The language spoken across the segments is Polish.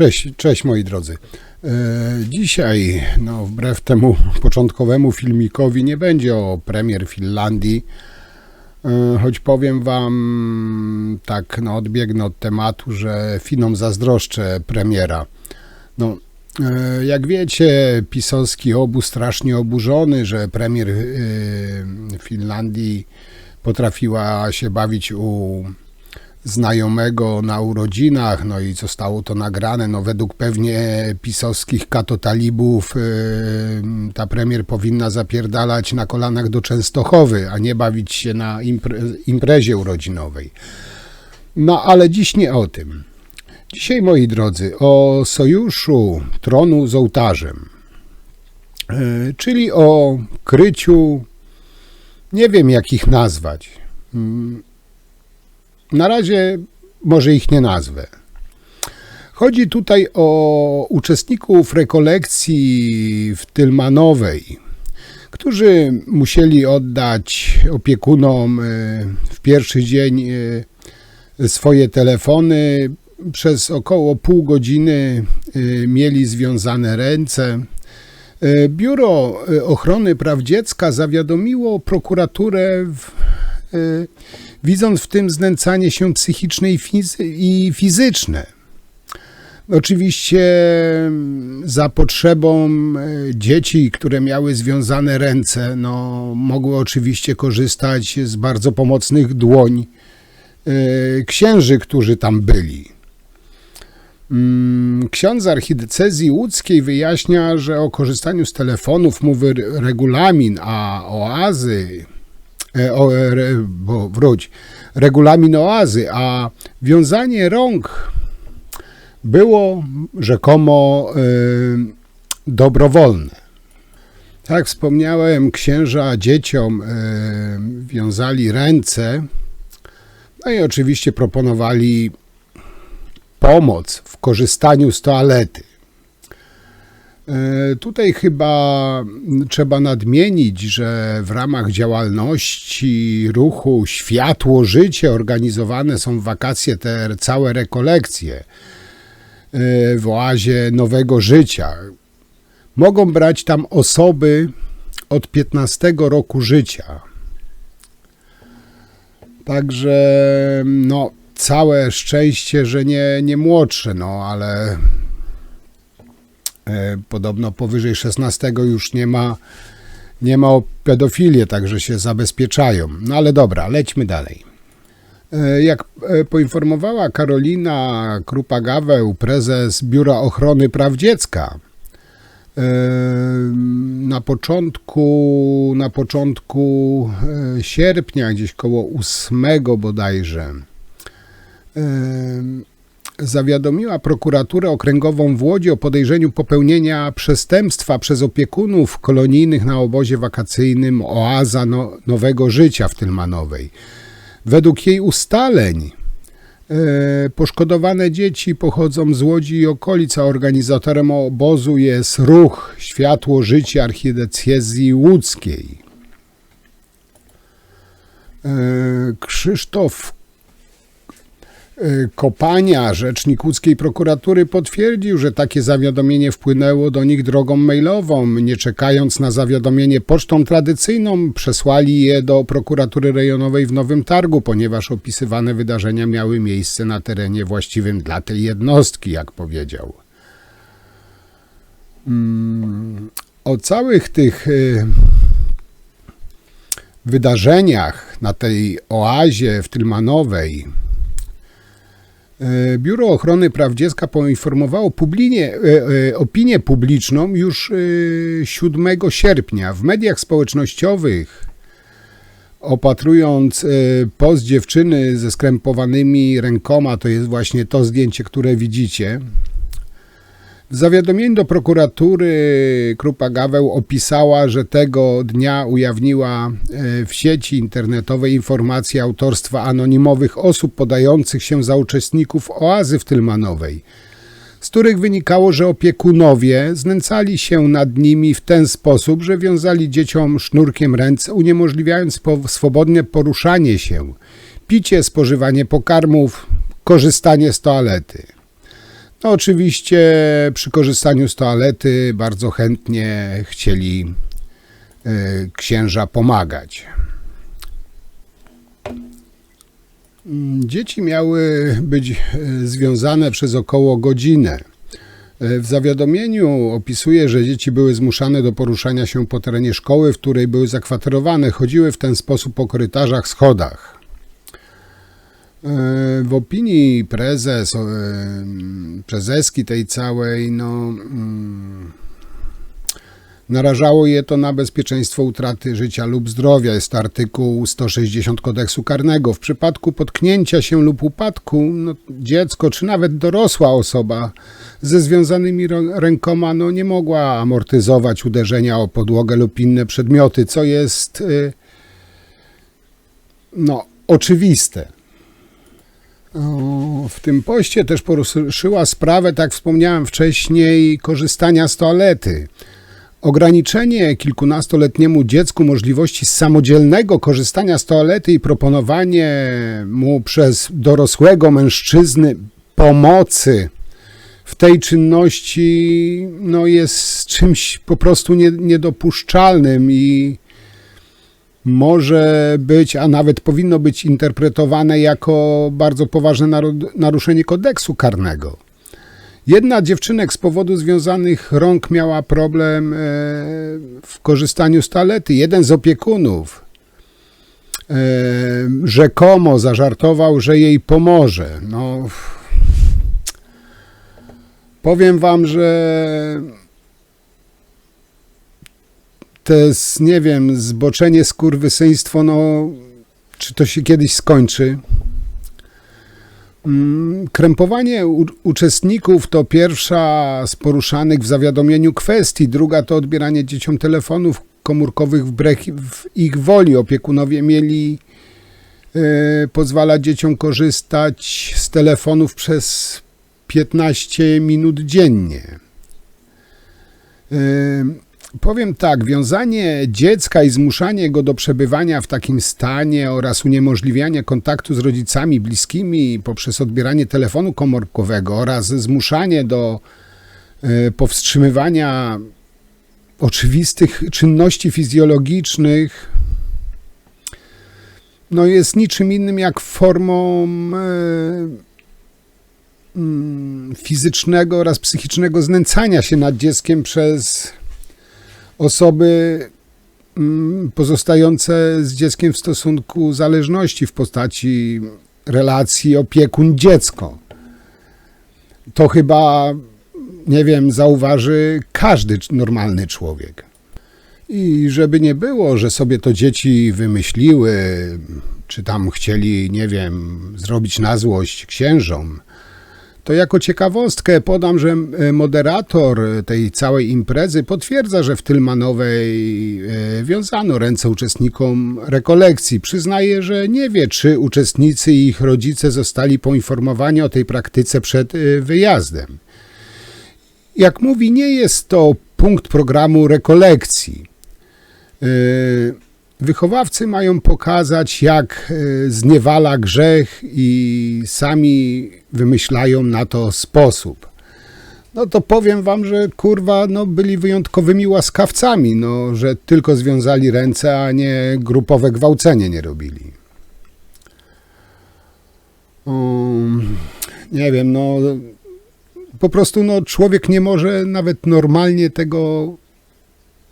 Cześć, cześć moi drodzy. E, Dzisiaj, no, wbrew temu początkowemu filmikowi, nie będzie o premier Finlandii, E, choć powiem Wam, tak, no, odbiegnę od tematu, że Finom zazdroszczę premiera. No, e, jak wiecie, pisowski obóz strasznie oburzony, że premier Finlandii potrafiła się bawić u znajomego na urodzinach, no i zostało to nagrane, no według pewnie pisowskich katotalibów yy, ta premier powinna zapierdalać na kolanach do Częstochowy, a nie bawić się na impre imprezie urodzinowej. No ale dziś nie o tym. Dzisiaj, moi drodzy, o sojuszu tronu z ołtarzem, yy, czyli o kryciu, nie wiem jak ich nazwać, yy, na razie może ich nie nazwę. Chodzi tutaj o uczestników rekolekcji w Tylmanowej, którzy musieli oddać opiekunom e, w pierwszy dzień e, swoje telefony. Przez około pół godziny e, mieli związane ręce. Biuro Ochrony Praw Dziecka zawiadomiło prokuraturę w widząc w tym znęcanie się psychiczne i, fizy- i fizyczne. Oczywiście za potrzebą e, dzieci, które miały związane ręce, no, mogły oczywiście korzystać z bardzo pomocnych dłoń e, księży, którzy tam byli. Mm, Ksiądz archidiecezji łódzkiej wyjaśnia, że o korzystaniu z telefonów mówi regulamin, a oazy o, re, bo wróć, regulamin oazy, a wiązanie rąk było rzekomo y, dobrowolne. Tak wspomniałem, księża dzieciom wiązali ręce, no i oczywiście proponowali pomoc w korzystaniu z toalety. E, tutaj chyba trzeba nadmienić, że w ramach działalności ruchu Światło Życie organizowane są wakacje, te całe rekolekcje e, w oazie Nowego Życia. Mogą brać tam osoby od 15 roku życia. Także no, całe szczęście, że nie, nie młodsze, no ale podobno powyżej 16 już nie ma, nie ma pedofilię, także się zabezpieczają. No ale dobra, lećmy dalej. E, jak e, poinformowała Karolina Krupa-Gaweł, prezes Biura Ochrony Praw Dziecka, na początku, na początku sierpnia, gdzieś koło 8 bodajże, zawiadomiła prokuraturę okręgową w Łodzi o podejrzeniu popełnienia przestępstwa przez opiekunów kolonijnych na obozie wakacyjnym Oaza no, Nowego Życia w Tylmanowej. Według jej ustaleń e, poszkodowane dzieci pochodzą z Łodzi i okolic, a organizatorem obozu jest ruch Światło Życia Archidiecezji Łódzkiej. E, Krzysztof kopania rzecznik łódzkiej prokuratury potwierdził, że takie zawiadomienie wpłynęło do nich drogą mailową. Nie czekając na zawiadomienie pocztą tradycyjną, przesłali je do prokuratury rejonowej w Nowym Targu, ponieważ opisywane wydarzenia miały miejsce na terenie właściwym dla tej jednostki, jak powiedział. Mm, o całych tych y, wydarzeniach na tej oazie w Tylmanowej Biuro Ochrony Praw Dziecka poinformowało e, e, opinię publiczną już 7 sierpnia. W mediach społecznościowych, opatrując post dziewczyny ze skrępowanymi rękoma, to jest właśnie to zdjęcie, które widzicie, w zawiadomieniu do prokuratury Krupa Gaweł opisała, że tego dnia ujawniła e, w sieci internetowej informacje autorstwa anonimowych osób podających się za uczestników oazy w Tylmanowej, z których wynikało, że opiekunowie znęcali się nad nimi w ten sposób, że wiązali dzieciom sznurkiem ręce, uniemożliwiając swobodne poruszanie się, picie, spożywanie pokarmów, korzystanie z toalety. No, oczywiście przy korzystaniu z toalety bardzo chętnie chcieli e, księża pomagać. Mm, Dzieci miały być e, związane przez około godzinę. E, W zawiadomieniu opisuje, że dzieci były zmuszane do poruszania się po terenie szkoły, w której były zakwaterowane. Chodziły w ten sposób po korytarzach, schodach. E, W opinii prezes, e, prezeski tej całej, no, mm, narażało je to na bezpieczeństwo utraty życia lub zdrowia. Jest artykuł 160 kodeksu karnego. W przypadku potknięcia się lub upadku, no, dziecko czy nawet dorosła osoba ze związanymi rękoma no, nie mogła amortyzować uderzenia o podłogę lub inne przedmioty, co jest y, no, oczywiste. W tym poście też poruszyła sprawę, tak wspomniałem wcześniej, korzystania z toalety. Ograniczenie kilkunastoletniemu dziecku możliwości samodzielnego korzystania z toalety i proponowanie mu przez dorosłego mężczyzny pomocy w tej czynności no, jest czymś po prostu nie, niedopuszczalnym i może być, a nawet powinno być interpretowane jako bardzo poważne naru- naruszenie kodeksu karnego. Jedna dziewczynek z powodu związanych rąk miała problem e, w korzystaniu z toalety. Jeden z opiekunów e, rzekomo zażartował, że jej pomoże. No, powiem wam, że to jest, nie wiem, zboczenie, skurwysyństwo, no, czy to się kiedyś skończy? Mm, Krępowanie u- uczestników to pierwsza z poruszanych w zawiadomieniu kwestii, druga to odbieranie dzieciom telefonów komórkowych wbrew ich woli. Opiekunowie mieli e, pozwalać dzieciom korzystać z telefonów przez 15 minut dziennie. E, Powiem tak, wiązanie dziecka i zmuszanie go do przebywania w takim stanie oraz uniemożliwianie kontaktu z rodzicami bliskimi poprzez odbieranie telefonu komórkowego oraz zmuszanie do e, powstrzymywania oczywistych czynności fizjologicznych no jest niczym innym jak formą e, mm, fizycznego oraz psychicznego znęcania się nad dzieckiem przez osoby mm, pozostające z dzieckiem w stosunku zależności w postaci relacji opiekun-dziecko. To chyba, nie wiem, zauważy każdy normalny człowiek. I żeby nie było, że sobie to dzieci wymyśliły, czy tam chcieli, nie wiem, zrobić na złość księżom, to jako ciekawostkę podam, że e, moderator tej całej imprezy potwierdza, że w Tylmanowej e, wiązano ręce uczestnikom rekolekcji. Przyznaje, że nie wie, czy uczestnicy i ich rodzice zostali poinformowani o tej praktyce przed e, wyjazdem. Jak mówi, nie jest to punkt programu rekolekcji. Wychowawcy mają pokazać, jak e, zniewala grzech i sami wymyślają na to sposób. No to powiem wam, że kurwa, no byli wyjątkowymi łaskawcami, no, że tylko związali ręce, a nie grupowe gwałcenie nie robili. Um, nie wiem, no po prostu no, człowiek nie może nawet normalnie tego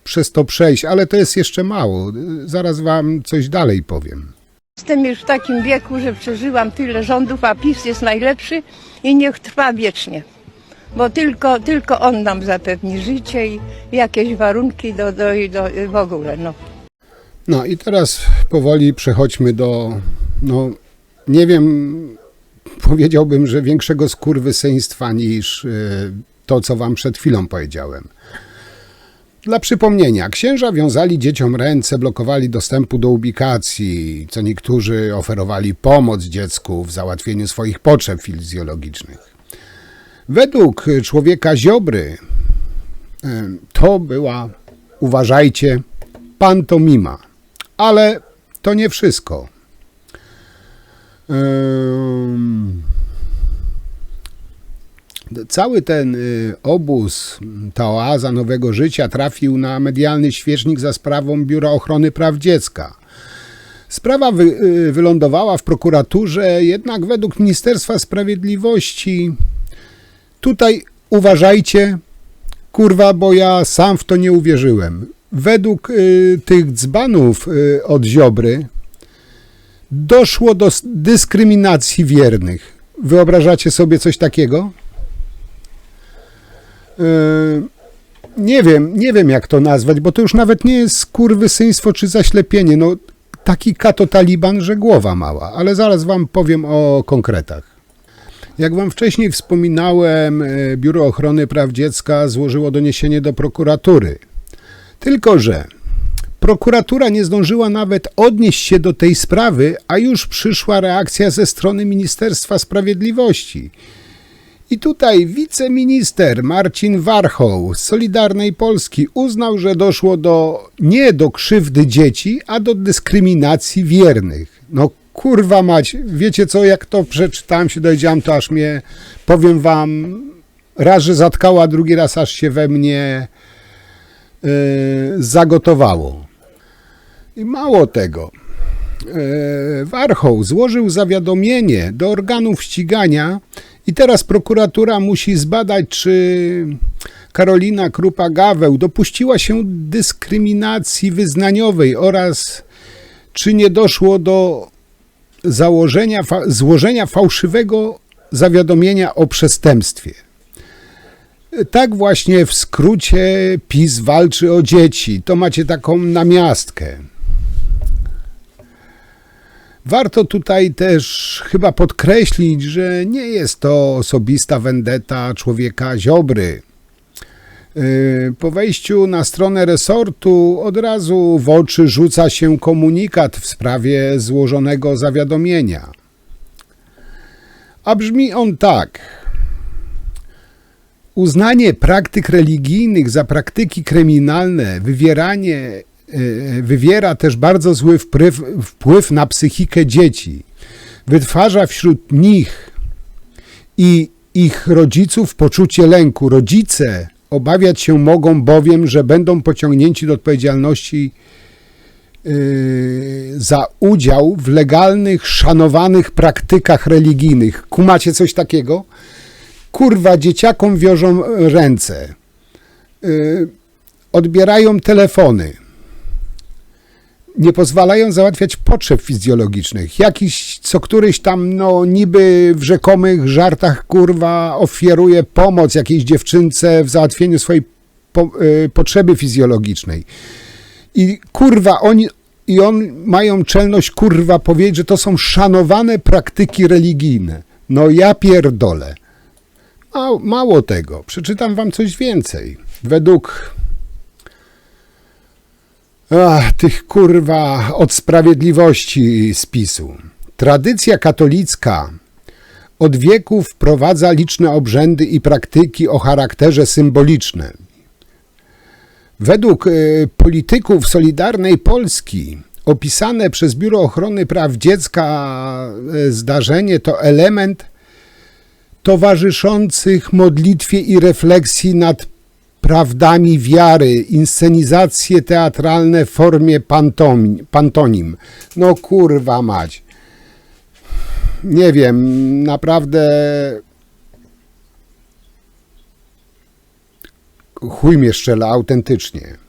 przez to przejść, ale to jest jeszcze mało. Zaraz wam coś dalej powiem. Jestem już w takim wieku, że przeżyłam tyle rządów, a PiS jest najlepszy i niech trwa wiecznie. Bo tylko, tylko on nam zapewni życie i jakieś warunki do, do, do w ogóle. No. No i teraz powoli przechodźmy do, no nie wiem, powiedziałbym, że większego skurwysyństwa niż y, to, co wam przed chwilą powiedziałem. Dla przypomnienia, księża wiązali dzieciom ręce, blokowali dostępu do ubikacji, co niektórzy oferowali pomoc dziecku w załatwieniu swoich potrzeb fizjologicznych. Według człowieka Ziobry y, to była, uważajcie, pantomima. Ale to nie wszystko. Ym, Cały ten y, obóz, ta oaza nowego życia trafił na medialny świecznik za sprawą Biura Ochrony Praw Dziecka. Sprawa wy, y, wylądowała w prokuraturze, jednak według Ministerstwa Sprawiedliwości tutaj uważajcie, kurwa, bo ja sam w to nie uwierzyłem. Według y, tych dzbanów y, od Ziobry doszło do dyskryminacji wiernych. Wyobrażacie sobie coś takiego? Y, nie wiem, nie wiem jak to nazwać, bo to już nawet nie jest skurwysyństwo czy zaślepienie. No, taki kato taliban, że głowa mała, ale zaraz wam powiem o konkretach. Jak wam wcześniej wspominałem, e, Biuro Ochrony Praw Dziecka złożyło doniesienie do prokuratury. Tylko, że prokuratura nie zdążyła nawet odnieść się do tej sprawy, a już przyszła reakcja ze strony Ministerstwa Sprawiedliwości. I tutaj wiceminister Marcin Warchoł z Solidarnej Polski uznał, że doszło do nie do krzywdy dzieci, a do dyskryminacji wiernych. No kurwa mać, wiecie co, jak to przeczytałem, się dowiedziałem, to aż mnie, powiem wam, raz, że zatkała, drugi raz aż się we mnie yy, zagotowało. I mało tego, e, Warchoł złożył zawiadomienie do organów ścigania i teraz prokuratura musi zbadać, czy Karolina Krupa-Gaweł dopuściła się dyskryminacji wyznaniowej oraz czy nie doszło do założenia, złożenia fałszywego zawiadomienia o przestępstwie. Tak właśnie w skrócie PiS walczy o dzieci. To macie taką namiastkę. Warto tutaj też chyba podkreślić, że nie jest to osobista vendetta człowieka Ziobry. Yy, Po wejściu na stronę resortu od razu w oczy rzuca się komunikat w sprawie złożonego zawiadomienia. A brzmi on tak. Uznanie praktyk religijnych za praktyki kryminalne, wywieranie, wywiera też bardzo zły wpływ, wpływ na psychikę dzieci. Wytwarza wśród nich i ich rodziców poczucie lęku. Rodzice obawiać się mogą bowiem, że będą pociągnięci do odpowiedzialności yy, za udział w legalnych, szanowanych praktykach religijnych. Kumacie coś takiego? Kurwa, dzieciakom wiążą ręce, yy, odbierają telefony, nie pozwalają załatwiać potrzeb fizjologicznych. Jakiś, co któryś tam, no niby w rzekomych żartach, kurwa, ofiaruje pomoc jakiejś dziewczynce w załatwieniu swojej po, y, potrzeby fizjologicznej. I kurwa, oni i on mają czelność, kurwa, powiedzieć, że to są szanowane praktyki religijne. No ja pierdolę. Mało, mało tego, przeczytam wam coś więcej. Według Ach, tych kurwa od sprawiedliwości spisu. Tradycja katolicka od wieków wprowadza liczne obrzędy i praktyki o charakterze symbolicznym. Według y, polityków Solidarnej Polski opisane przez Biuro Ochrony Praw Dziecka y, zdarzenie to element towarzyszących modlitwie i refleksji nad prawdami wiary, inscenizacje teatralne w formie pantonim. No kurwa mać. Nie wiem, naprawdę chuj mnie szczela autentycznie.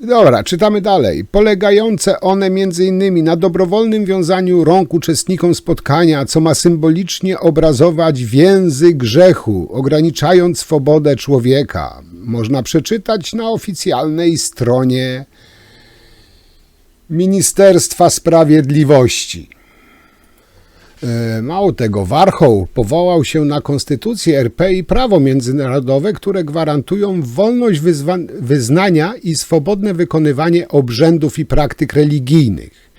Dobra, czytamy dalej. Polegające one m.in. na dobrowolnym wiązaniu rąk uczestnikom spotkania, co ma symbolicznie obrazować więzy grzechu, ograniczając swobodę człowieka. Można przeczytać na oficjalnej stronie Ministerstwa Sprawiedliwości. E, Mało tego, Warchoł powołał się na konstytucję RP i prawo międzynarodowe, które gwarantują wolność wyznania i swobodne wykonywanie obrzędów i praktyk religijnych.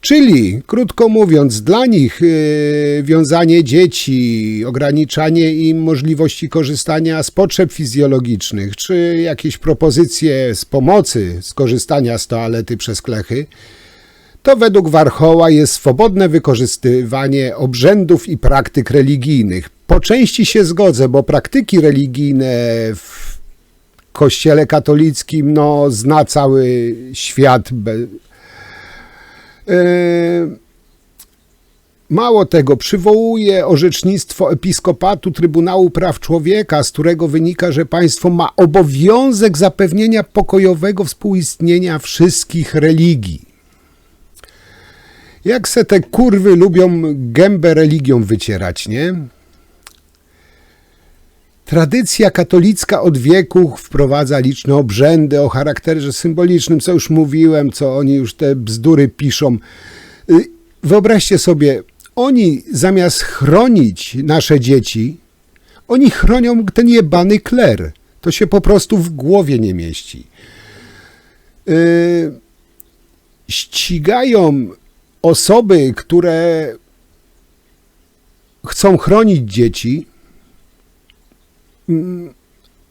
Czyli, krótko mówiąc, dla nich yy, wiązanie dzieci, ograniczanie im możliwości korzystania z potrzeb fizjologicznych, czy jakieś propozycje z pomocy skorzystania z toalety przez klechy, to według Warchoła jest swobodne wykorzystywanie obrzędów i praktyk religijnych. po części się zgodzę, bo praktyki religijne w kościele katolickim no, zna cały świat. Yy, Mało tego, przywołuje orzecznictwo Episkopatu Trybunału Praw Człowieka, z którego wynika, że państwo ma obowiązek zapewnienia pokojowego współistnienia wszystkich religii. Jak se te kurwy lubią gębę religią wycierać, nie? Tradycja katolicka od wieków wprowadza liczne obrzędy o charakterze symbolicznym, co już mówiłem, co oni już te bzdury piszą. Y, Wyobraźcie sobie, oni zamiast chronić nasze dzieci, oni chronią ten jebany kler. To się po prostu w głowie nie mieści. Yy, ścigają osoby, które chcą chronić dzieci, mm,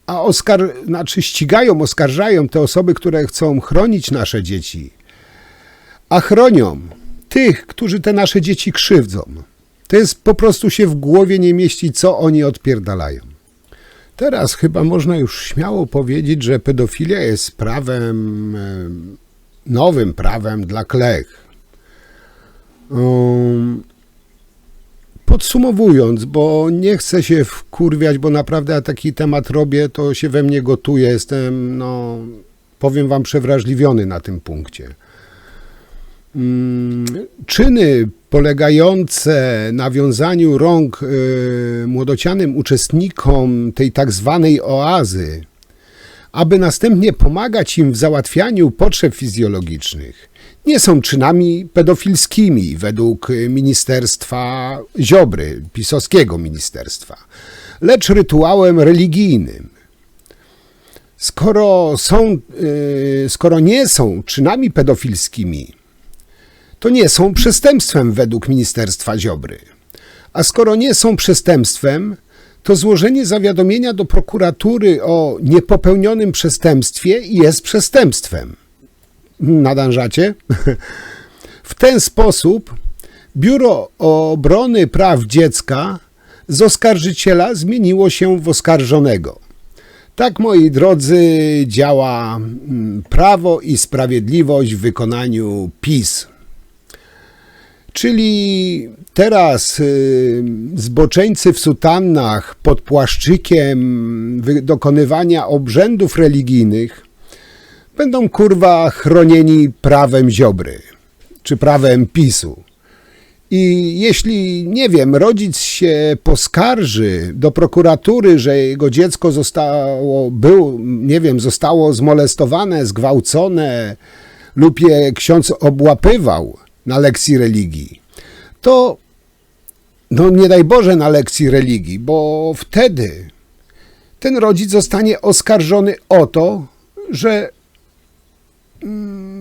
a oskar, znaczy ścigają, oskarżają te osoby, które chcą chronić nasze dzieci, a chronią tych, którzy te nasze dzieci krzywdzą. To jest po prostu się w głowie nie mieści, co oni odpierdalają. Teraz chyba można już śmiało powiedzieć, że pedofilia jest prawem, em, nowym prawem dla klech. Um, Podsumowując, bo nie chcę się wkurwiać, bo naprawdę ja taki temat robię, to się we mnie gotuje. Jestem, no, powiem wam, przewrażliwiony na tym punkcie. Mm, Czyny polegające na wiązaniu rąk y, młodocianym uczestnikom tej tak zwanej oazy, aby następnie pomagać im w załatwianiu potrzeb fizjologicznych, nie są czynami pedofilskimi według ministerstwa Ziobry, pisowskiego ministerstwa, lecz rytuałem religijnym. Skoro, są, y, skoro nie są czynami pedofilskimi, to nie są przestępstwem według Ministerstwa Ziobry. A skoro nie są przestępstwem, to złożenie zawiadomienia do prokuratury o niepopełnionym przestępstwie jest przestępstwem. Nadążacie? W ten sposób Biuro Obrony Praw Dziecka z oskarżyciela zmieniło się w oskarżonego. Tak, moi drodzy, działa mm, prawo i sprawiedliwość w wykonaniu PiS. Czyli teraz y, zboczeńcy w sutannach pod płaszczykiem dokonywania obrzędów religijnych będą kurwa chronieni prawem Ziobry czy prawem PiSu. I jeśli, nie wiem, rodzic się poskarży do prokuratury, że jego dziecko zostało, był, nie wiem, zostało zmolestowane, zgwałcone lub je ksiądz obłapywał na lekcji religii, to no nie daj Boże na lekcji religii, bo wtedy ten rodzic zostanie oskarżony o to, że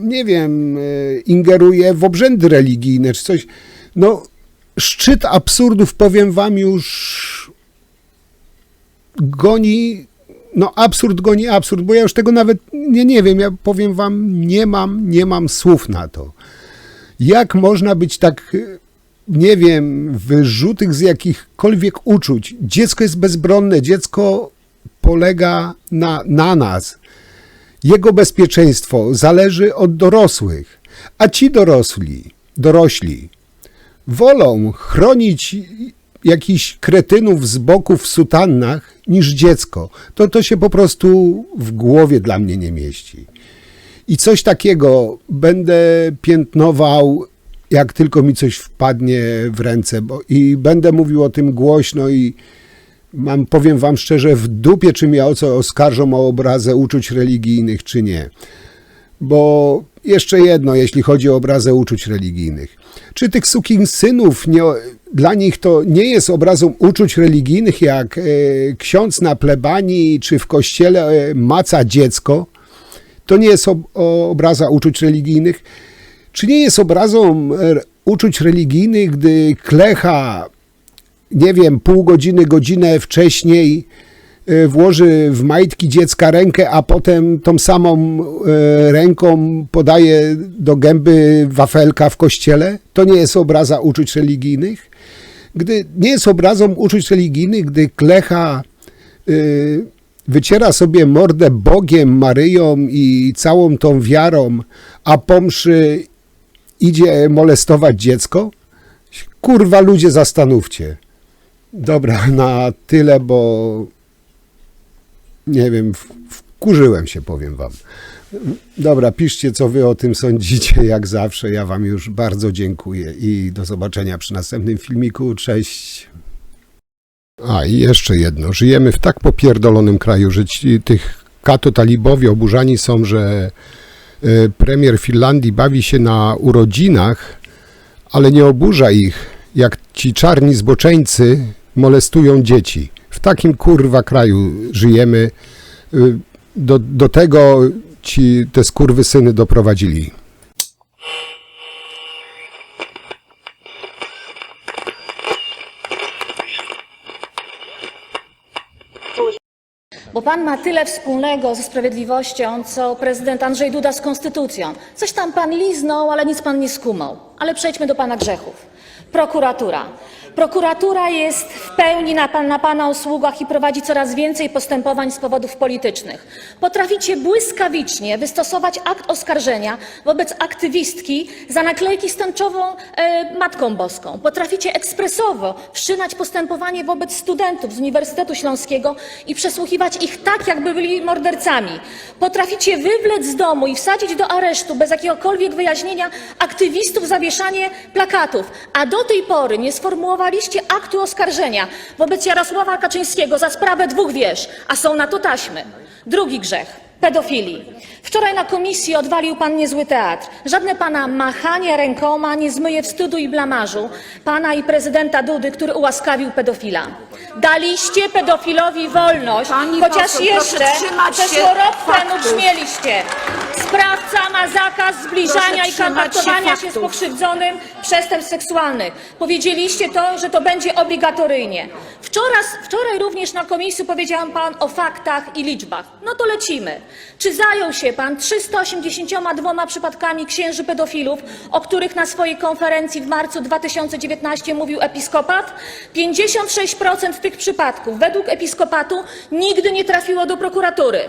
nie wiem, e, ingeruje w obrzędy religijne czy coś. No, szczyt absurdów, powiem wam, już goni, no absurd goni absurd, bo ja już tego nawet nie, nie wiem, ja powiem wam, nie mam, nie mam słów na to. Jak można być tak, e, nie wiem, wyrzutych z jakichkolwiek uczuć? Dziecko jest bezbronne, dziecko polega na, na nas. Jego bezpieczeństwo zależy od dorosłych, a ci dorosli, dorośli wolą chronić jakichś kretynów z boku w sutannach niż dziecko. To to się po prostu w głowie dla mnie nie mieści. I coś takiego będę piętnował, jak tylko mi coś wpadnie w ręce, bo i będę mówił o tym głośno i mam, powiem wam szczerze, w dupie, czy mnie o co oskarżą o obrazę uczuć religijnych, czy nie. Bo jeszcze jedno, jeśli chodzi o obrazę uczuć religijnych. Czy tych synów, nie, dla nich to nie jest obrazą uczuć religijnych, jak e, ksiądz na plebanii czy w kościele e, maca dziecko? To nie jest ob, o, obraza uczuć religijnych? Czy nie jest obrazą e, uczuć religijnych, gdy klecha, nie wiem, pół godziny, godzinę wcześniej e, włoży w majtki dziecka rękę, a potem tą samą e, ręką podaje do gęby wafelka w kościele? To nie jest obraza uczuć religijnych? gdy nie jest obrazą uczuć religijnych, gdy klecha y, wyciera sobie mordę Bogiem, Maryją i całą tą wiarą, a po mszy idzie molestować dziecko? Kurwa, ludzie, zastanówcie. Dobra, na tyle, bo nie wiem, wkurzyłem się, powiem wam. Dobra, piszcie, co wy o tym sądzicie, jak zawsze. Ja wam już bardzo dziękuję i do zobaczenia przy następnym filmiku. Cześć. A i jeszcze jedno. Żyjemy w tak popierdolonym kraju, że ci, tych kato-talibowie oburzani są, że e, premier Finlandii bawi się na urodzinach, ale nie oburza ich, jak ci czarni zboczeńcy molestują dzieci. W takim kurwa kraju żyjemy. Y, Do, do tego ci te skurwysyny doprowadzili. Bo pan ma tyle wspólnego ze sprawiedliwością, co prezydent Andrzej Duda z konstytucją. Coś tam pan liznął, ale nic pan nie skumał. Ale przejdźmy do pana grzechów. Prokuratura. Prokuratura jest w pełni na, na pana usługach i prowadzi coraz więcej postępowań z powodów politycznych. Potraficie błyskawicznie wystosować akt oskarżenia wobec aktywistki za naklejki z tęczową e, Matką Boską. Potraficie ekspresowo wszczynać postępowanie wobec studentów z Uniwersytetu Śląskiego i przesłuchiwać ich tak, jakby byli mordercami. Potraficie wywlec z domu i wsadzić do aresztu bez jakiegokolwiek wyjaśnienia aktywistów za wieszanie plakatów, a do tej pory nie sformułowaliście aktu oskarżenia wobec Jarosława Kaczyńskiego za sprawę dwóch wież, a są na to taśmy. Drugi grzech. Pedofilii. Wczoraj na komisji odwalił pan niezły teatr. Żadne pana machanie rękoma nie zmyje wstydu i blamażu pana i prezydenta Dudy, który ułaskawił pedofila. Daliście pedofilowi wolność, Pani chociaż poseł, proszę jeszcze trzymać się przeszło rok temu faktów. brzmieliście. Sprawca ma zakaz zbliżania Proszę i trzymać się kontaktowania się, z faktów. pokrzywdzonym przestępstw seksualnych. Powiedzieliście to, że to będzie obligatoryjnie. Wczoraj, wczoraj również na komisji powiedziałam pan o faktach i liczbach. No to lecimy. Czy zajął się pan 382 przypadkami księży pedofilów, o których na swojej konferencji w marcu 2019 mówił episkopat? 56% tych przypadków według episkopatu nigdy nie trafiło do prokuratury.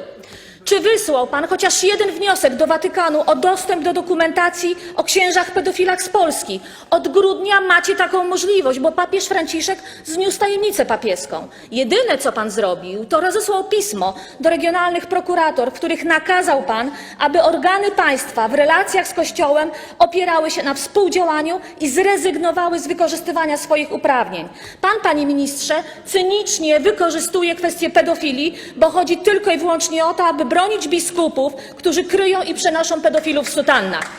Czy wysłał pan chociaż jeden wniosek do Watykanu o dostęp do dokumentacji o księżach pedofilach z Polski? Od grudnia macie taką możliwość, bo papież Franciszek zniósł tajemnicę papieską. Jedyne, co pan zrobił, to rozesłał pismo do regionalnych prokurator, w których nakazał pan, aby organy państwa w relacjach z Kościołem opierały się na współdziałaniu i zrezygnowały z wykorzystywania swoich uprawnień. Pan, panie ministrze, cynicznie wykorzystuje kwestię pedofilii, bo chodzi tylko i wyłącznie o to, aby bronić biskupów, którzy kryją i przenoszą pedofilów w sutannach.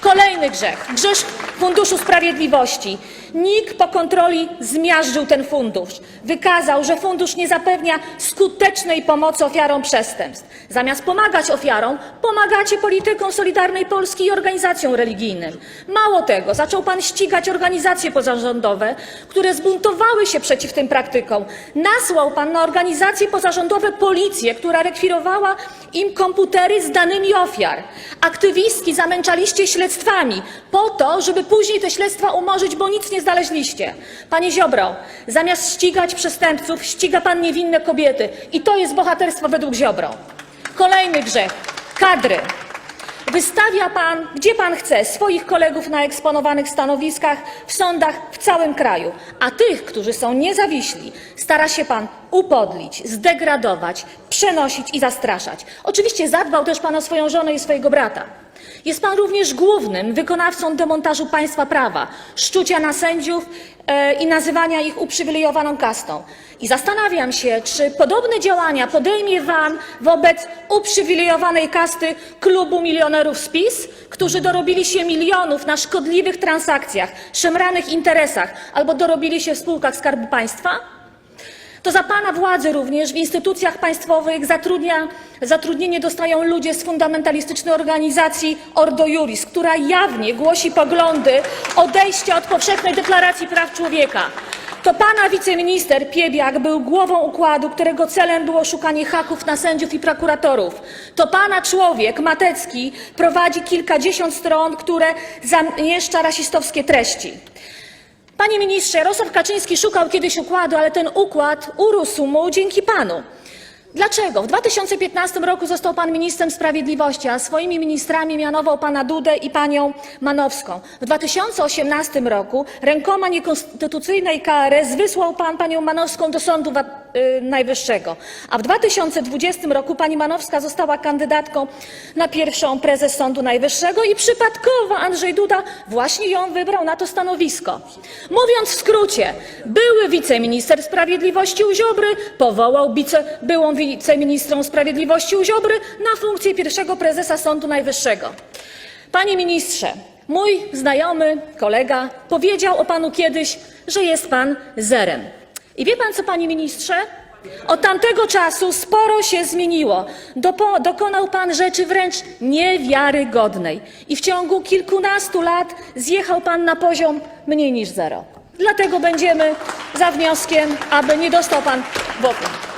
Kolejny grzech. Grzech Funduszu Sprawiedliwości. NIK po kontroli zmiażdżył ten fundusz. Wykazał, że fundusz nie zapewnia skutecznej pomocy ofiarom przestępstw. Zamiast pomagać ofiarom, pomagacie politykom Solidarnej Polski i organizacjom religijnym. Mało tego, zaczął pan ścigać organizacje pozarządowe, które zbuntowały się przeciw tym praktykom. Nasłał pan na organizacje pozarządowe policję, która rekwirowała im komputery z danymi ofiar. Aktywistki zamęczaliście śledztwami po to, żeby później te śledztwa umorzyć, bo nic nie znaleźliście. Panie Ziobro, zamiast ścigać przestępców, ściga pan niewinne kobiety. I to jest bohaterstwo według Ziobro. Kolejny grzech. Kadry. Wystawia pan, gdzie pan chce, swoich kolegów na eksponowanych stanowiskach w sądach w całym kraju, a tych, którzy są niezawiśli, stara się pan upodlić, zdegradować, przenosić i zastraszać. Oczywiście zadbał też pan o swoją żonę i swojego brata. Jest pan również głównym wykonawcą demontażu państwa prawa, szczucia na sędziów e, i nazywania ich uprzywilejowaną kastą. I zastanawiam się, czy podobne działania podejmie pan wobec uprzywilejowanej kasty klubu milionerów z PiS, którzy dorobili się milionów na szkodliwych transakcjach, szemranych interesach albo dorobili się w spółkach Skarbu Państwa? To za pana władzy również w instytucjach państwowych zatrudnienie dostają ludzie z fundamentalistycznej organizacji Ordo Juris, która jawnie głosi poglądy odejścia od powszechnej deklaracji praw człowieka. To pana wiceminister Piebiak był głową układu, którego celem było szukanie haków na sędziów i prokuratorów. To pana człowiek, Matecki, prowadzi kilkadziesiąt stron, które zamieszcza rasistowskie treści. Panie ministrze, Jarosław Kaczyński szukał kiedyś układu, ale ten układ urósł mu dzięki panu. Dlaczego? W 2015 roku został pan ministrem sprawiedliwości, a swoimi ministrami mianował pana Dudę i panią Manowską. W 2018 roku rękoma niekonstytucyjnej KRS wysłał pan panią Manowską do Sądu Najwyższego. A w 2020 roku pani Manowska została kandydatką na pierwszą prezes Sądu Najwyższego i przypadkowo Andrzej Duda właśnie ją wybrał na to stanowisko. Mówiąc w skrócie, były wiceminister sprawiedliwości u Ziobry powołał wice, byłą wiceministrą sprawiedliwości u Ziobry na funkcję pierwszego prezesa Sądu Najwyższego. Panie ministrze, mój znajomy, kolega powiedział o panu kiedyś, że jest pan zerem. I wie pan co, panie ministrze? Od tamtego czasu sporo się zmieniło. Dopo, dokonał pan rzeczy wręcz niewiarygodnej. I w ciągu kilkunastu lat zjechał pan na poziom mniej niż zero. Dlatego będziemy za wnioskiem, aby nie dostał pan wotum.